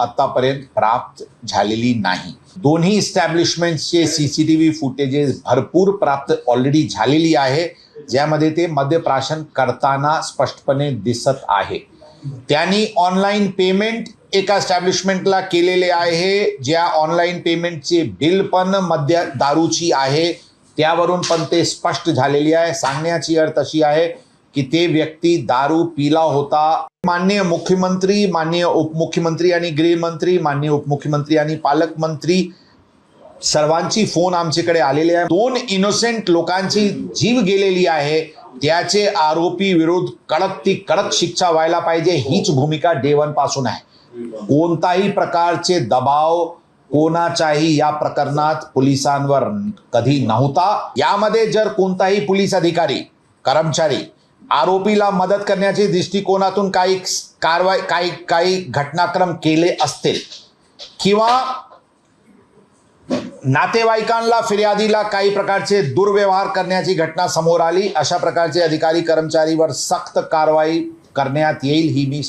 आतापर्यंत प्राप्त झालेली नाही. दोन्ही इस्टॅब्लिशमेंटचे C C T V footages भरपूर प्राप्त ऑलरेडी झालेली आहे ज्यामध्ये ते मद्यप्राशन करताना स्पष्टपणे दिसत आहे. त्यांनी ऑनलाईन पेमेंट एका स्टॅब्लिशमेंटला केलेले आहे ज्या ऑनलाईन पेमेंटचे बिल पण मद्य दारूची आहे. त्यावरून पण ते स्पष्ट झालेली आहे. सांगण्याची अर्थ अशी आहे की ते व्यक्ती दारू पिला होता। माननीय मुख्यमंत्री माननीय उपमुख्यमंत्री आणि गृहमंत्री माननीय उपमुख्यमंत्री आणि पालकमंत्री सर्वांची फोन आमच्याकडे आलेले आहे. दोन इनोसेंट लोकांची जीव गेलेली आहे. त्याचे आरोपी विरुद्ध कडक ती कडक शिक्षा व्हायला पाहिजे हीच भूमिका डेवनपासून आहे. कोणताही प्रकारचे दबाव कोणाच्याही या प्रकरणात पोलिसांवर कधी नव्हता. यामध्ये जर कोणताही पोलीस अधिकारी कर्मचारी आरोपीला मदत करण्याच्या दृष्टिकोनातून काही कारवाई काही काही घटनाक्रम केले असतील. किंवा नातेवाईकांना फिर्यादीला काही प्रकारचे दुर्व्यवहार करण्याची घटना समोर आली अशा प्रकारचे अधिकारी कर्मचारीवर सक्त कारवाई करण्यात येईल ही मी